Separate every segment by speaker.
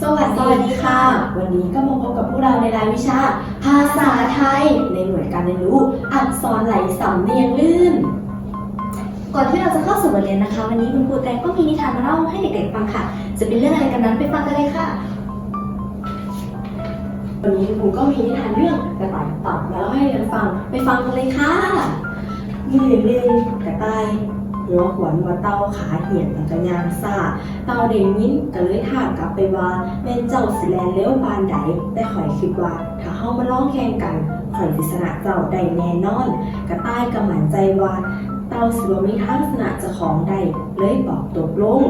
Speaker 1: สวัสดีค่ะ วันนี้ก็มาพบกับพวกเราในรายวิชา ภาษาไทย ในหน่วยการเรียนรู้ อักษรไหลสำเนียงลื่น
Speaker 2: ก่อนที่เราจะเข้าสู่บทเรียนนะคะ วันนี้คุณครูแตงก็มีนิทานมาเล่าให้เด็กๆฟังค่ะ จะเป็นเรื่องอะไรกันนั้นไปฟังกันเลยค่ะ
Speaker 1: วันนี้คุณครูก็มีนิทานเรื่องกระต่ายกับเต่ามาเล่าให้เรียนฟังไปฟังกันเลยค่ะมีหนึ่งหนึ่งกระต่าย หัวขวนหัวเต่าขาเหี่ยนแล้วก็ยางซ่า เต่าเด่นยินก็เลยถามกลับไปว่าแม่นเจ้าสิแลนเลี้ยวปานใดแต่ข่อยคิดว่า ถ้าเฮามาลองแข่งกันข่อยสิชนะเจ้าได้แน่นอน กระต่ายก็มั่นใจว่า เต่าสิบ่มีทางชนะเจ้าของได้เลยบอกตกลง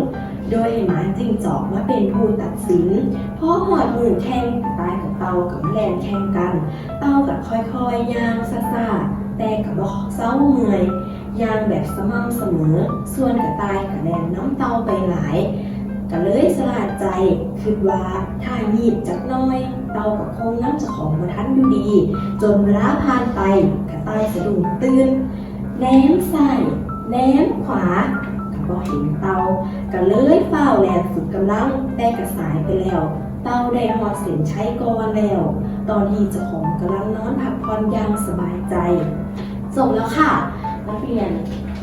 Speaker 1: โดยให้หมาจิ้งจอกมาเป็นผู้ตัดสิน เพราะหอดมือแข่งตายกับเต่ากับแมลงแข่งกัน เต่ากับค่อยๆย่างซ่าๆแต่กับบอกเศร้าเมื่อย ย่างแบบสม่ำเสมอ ส่วนกระต่ายกับแลนน้ำเตาไปหลายก็เลยสลาดใจคิดว่าถ้ายีบจักน้อย เตากับคงน้ำจะของมาทันอยู่ดี จนเวลาผ่านไปกระต่ายสะดุ้งตื่นแนมซ้ายแนมขวาก็เห็นเตาก็เลยเฝ้าแลสุดกำลังแต่กระสายไปแล้ว เตาได้หอดเส้นชัยก่อนแล้ว ตอนที่เจ้าของกำลังนอนพักผ่อนอย่างสบายใจ
Speaker 2: จบแล้วค่ะ
Speaker 1: นักเรียน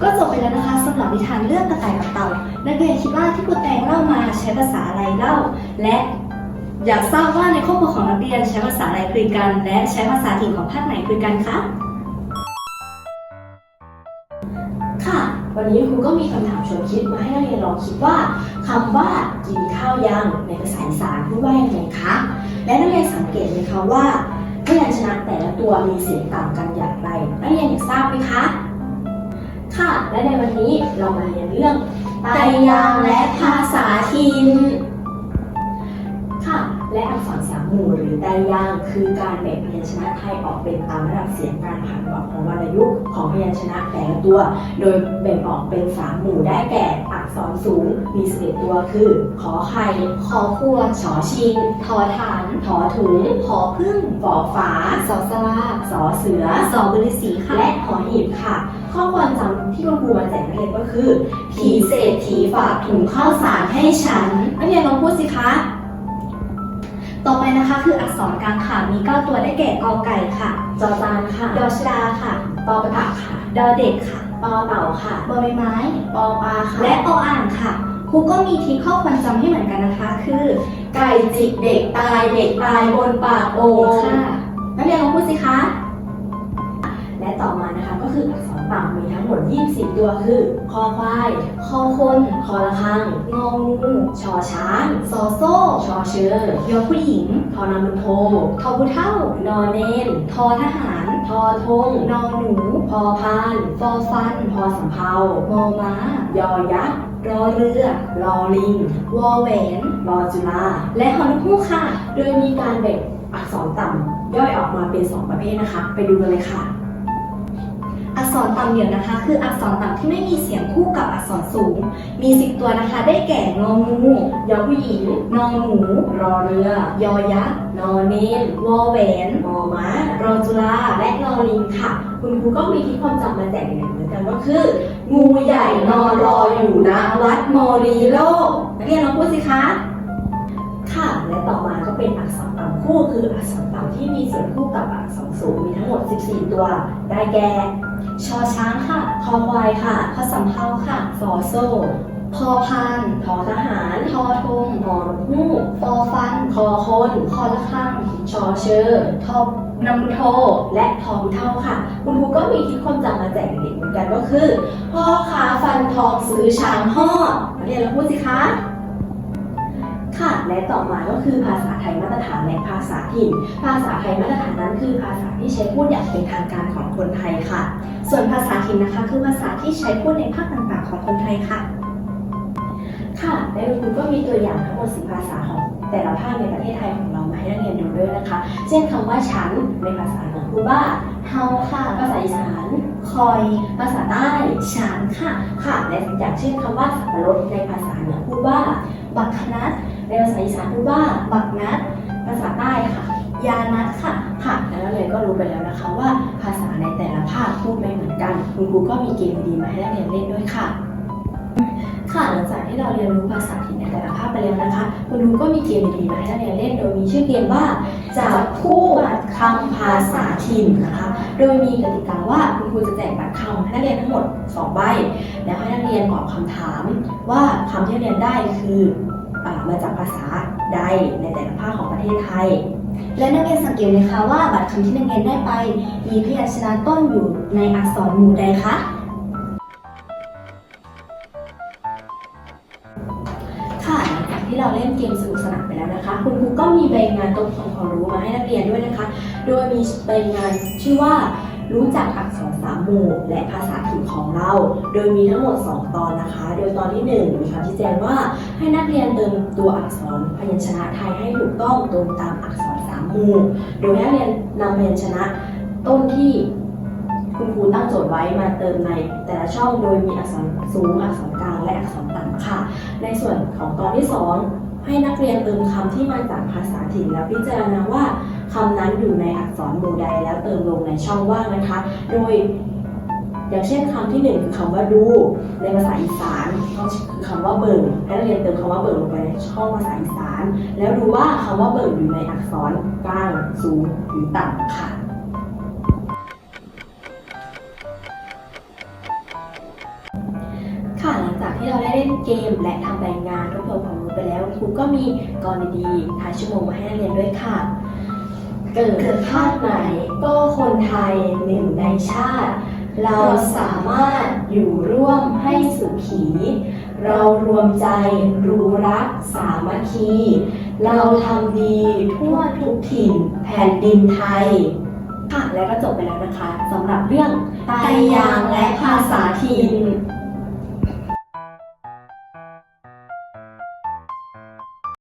Speaker 2: ก็จบไปแล้วนะคะสำหรับนิทานเรื่องกระต่ายกับเต่า นักเรียนคิดว่าที่ครูแตงเล่ามาใช้ภาษาอะไรเล่า และอยากทราบว่าในครอบครัวของนักเรียนใช้ภาษาอะไรคุยกัน และใช้ภาษาถิ่นของภาคไหนคุยกันคะ
Speaker 1: ค่ะ วันนี้ครูก็มีคำถามชวนคิดมาให้นักเรียนลองคิดว่าคำว่ากินข้าวยังในภาษาอีสานพูดว่ายังไงคะ และนักเรียนสังเกตไหมคะว่าพยัญชนะแต่ละตัวมีเสียงต่างกันอย่างไรนักเรียนอยากทราบไหมคะ ค่ะ และในวันนี้เรามาเรียนเรื่องไตรยางค์และภาษาถิ่นค่ะ และอักษรสามหมู่หรือไตรยางค์คือการแบ่งพยัญชนะไทยออกเป็นตามระดับเสียงการผันออกของวรรณยุกต์ของพยัญชนะแต่ละตัว โดยแบ่งออกเป็นสามหมู่ได้แก่อัก ษรสูงมีสิบเอ็ดตัวคือ ขอไข่
Speaker 2: ขอควร
Speaker 1: ชอชิง
Speaker 2: ทอฐาน
Speaker 1: ถอถุง
Speaker 2: ขอพึ่ง
Speaker 1: ฝอฝา
Speaker 2: สอสลา
Speaker 1: สอเสือ
Speaker 2: สอบริสีค่ะ
Speaker 1: และหอหีบค่ะ ข้อความจำที่คุณครูมาแจกนักเรียนก็คือ ผีเศรษฐีฝากถุงข้าวสารให้ฉันนักเรียนลองพูดสิคะ
Speaker 2: ต่อไปนะคะคืออักษรกลางค่ะ มี9ตัวได้แก่กอไก่ค่ะ
Speaker 1: จอจานค่ะ
Speaker 2: ดอชดาค่ะ
Speaker 1: ปอประตักค่ะ
Speaker 2: ดอเด็กค่ะ
Speaker 1: ปอเต่าค่ะ
Speaker 2: บอใบไม้
Speaker 1: ปอปลาค่ะ
Speaker 2: และออ่างค่ะ ครูก็มีทิปข้อความจำให้เหมือนกันนะคะ คือ
Speaker 1: ไก่จิกเด็กตายเด็กตายบนปากโอ่ง
Speaker 2: ค่ะ
Speaker 1: นักเรียนลองพูดสิคะ และต่อมานะคะก็คืออักษรต่ำมีทั้งหมด20ตัวคือ คอควาย
Speaker 2: คอคน
Speaker 1: คอระฆัง
Speaker 2: งองู
Speaker 1: ชอช้าง
Speaker 2: ซอโซ่
Speaker 1: ชอเชือย
Speaker 2: อผู้หญิง
Speaker 1: ทอนามันโท
Speaker 2: ทอผู้เท่า
Speaker 1: นอเนน
Speaker 2: ทอทหาร
Speaker 1: ทอทง
Speaker 2: นอหนู
Speaker 1: พอพาน
Speaker 2: ฟอฟัน
Speaker 1: พอสำเภาม
Speaker 2: อม้า
Speaker 1: ยอยักษ์
Speaker 2: รอเรือ
Speaker 1: รอลิง
Speaker 2: วอแหวน
Speaker 1: รอจุฬา
Speaker 2: และฮอนุฮูกค่ะ
Speaker 1: โดยมีการแบ่งอักษรต่ำย่อยออกมาเป็น 2 ประเภทนะคะ ไปดูกันเลยค่ะ
Speaker 2: อักษรต่ำเดี่ยวนะคะ คืออักษรต่ำที่ไม่มีเสียงคู่กับอักษรสูง มี10ตัวนะคะ ได้แก่งองู
Speaker 1: ยอผู้หญิง
Speaker 2: นอหนู
Speaker 1: รอเรือ
Speaker 2: ยอยักษ์
Speaker 1: นอเนน
Speaker 2: วอแหวน
Speaker 1: มอม้ารอจุฬาและนอลิงค่ะ คุณครูก็มีที่ความจำมาแจกอย่างเหมือนกันก็คือ งูใหญ่นอนรออยู่นะวัดโมรีโลกนักเรียนลองพูดสิคะค่ะและต่อมาก็เป็นอักษรต่ำคู่คืออักษรต่ำที่มีเสียงคู่กับอักษรสูงมีทั้งหมด 14 ตัว ได้แก่
Speaker 2: ชอช้างค่ะ
Speaker 1: คอควายค่ะ
Speaker 2: พอสำเภาค่ะ
Speaker 1: ฟอโซ่
Speaker 2: พอพาน
Speaker 1: ทอทหาร
Speaker 2: ทอทง
Speaker 1: หอนฮูก
Speaker 2: ฟอฟัน
Speaker 1: คอคน
Speaker 2: คอละข้าง
Speaker 1: ชอเชอร์
Speaker 2: ทอนำโท
Speaker 1: และทองเท่าค่ะ คุณครูก็มีที่ความจำมาแจกเด็กเหมือนกันก็คือ พ่อค้าฟันทองซื้อช้างห่อเรียนเราพูดสิคะ ค่ะและต่อมาก็คือภาษาไทยมาตรฐานและภาษาถิ่น ภาษาไทยมาตรฐานนั้นคือภาษาที่ใช้พูดอย่างเป็นทางการของคนไทยค่ะ
Speaker 2: ส่วนภาษาถิ่นนะคะ คือภาษาที่ใช้พูดในภาคต่างๆของคนไทยค่ะ
Speaker 1: ค่ะและคุณก็มีตัวอย่างทั้งหมดสิภาษาของแต่ละภาคในประเทศไทยของเรามาให้นักเรียนดูด้วยนะคะ เช่นคำว่าฉันในภาษาเหนือพูดว่า
Speaker 2: เฮาค่ะ
Speaker 1: ภาษาอีสาน
Speaker 2: คอย
Speaker 1: ภาษาใต้
Speaker 2: ฉานค่ะ
Speaker 1: ค่ะ และอย่างเช่นคำว่าสับปะรดในภาษาเหนือพูดว่า
Speaker 2: บักคนัด
Speaker 1: ในภาษาอีสานพูดว่า
Speaker 2: บักนัด
Speaker 1: ภาษาใต้ค่ะ
Speaker 2: ยานัดค่ะ
Speaker 1: ค่ะแล้วเรียก็รู้ไปแล้วนะคะว่าภาษาในแต่ละภาคพูดไม่เหมือนกันคุณครูก็มีเกมดีมาให้นักเรียนเล่นด้วยค่ะ ค่ะหลังจากที่เราเรียนรู้ภาษาถิ่นในแต่ละภาคไปแล้วนะคะ คุณครูก็มีเกมดีมาให้นักเรียนเล่น โดยมีชื่อเกมว่าจับคู่บัตรคำภาษาถิ่นนะคะโดยมีกติกาว่าคุณครูจะแจกบัตรคำให้นักเรียนทั้งหมด2ใบแล้วให้นักเรียนตอบคำถามว่าคำที่นักเรียนได้คือ มาจากภาษาใดในแต่ละภาคของประเทศไทย
Speaker 2: และนักเรียนสังเกตไหมคะว่าบัตรคำที่นักเรียนได้ไป มีพยัญชนะต้นอยู่ในอักษรหมู่ใดคะ
Speaker 1: ค่ะหลังจากที่เราเล่นเกมสนุกสนานไปแล้วนะคะ คุณครูก็มีใบงานตรงของความรู้มาให้นักเรียนด้วยนะคะ โดยมีใบงานชื่อว่า รู้จักอักษรสามหมู่และภาษาถิ่นของเรา โดยมีทั้งหมด 2 ตอนนะคะ โดยตอนที่1มีคำชี้แจงว่าให้นักเรียนเติมตัวอักษรพยัญชนะไทยให้ถูกต้องตรงตามอักษรสามหมู่ โดยให้นักเรียนนำพยัญชนะต้นที่คุณครูตั้งโจทย์ไว้มาเติมใน แต่ละช่องโดยมีอักษรสูงอักษรกลางและอักษรต่ำค่ะ ในส่วนของตอนที่ 2 ให้นักเรียนเติมคำที่มาจากภาษาถิ่นแล้วพิจารณาว่า คำนั้นอยู่ในอักษรหมู่ใดแล้วเติมลงในช่องว่างนะคะ โดยอย่างเช่นคำที่หนึ่งคือคำว่าดู ในภาษาอีสานก็คือคำว่าเบิ่งให้นักเรียนเติมคำว่าเบิ่งลงไปในช่องภาษาอีสาน แล้วดูว่าคำว่าเบิ่งอยู่ในอักษรกลางสูงหรือต่ำค่ะค่ะหลังจากที่เราได้เล่นเกมและทำรายงานทบทวนความรู้ไปแล้วครูก็มีกรณีดีท้ายชั่วโมงมาให้นักเรียนด้วยค่ะ เกิดชาติไหนก็คนไทยหนึ่งในชาติ เราสามารถอยู่ร่วมให้สุขี เรารวมใจรู้รักสามัคคี เราทำดีทั่วทุกถิ่นแผ่นดินไทยค่ะและก็จบไปแล้วนะคะสำหรับเรื่องไตยางและภาษาถิ่น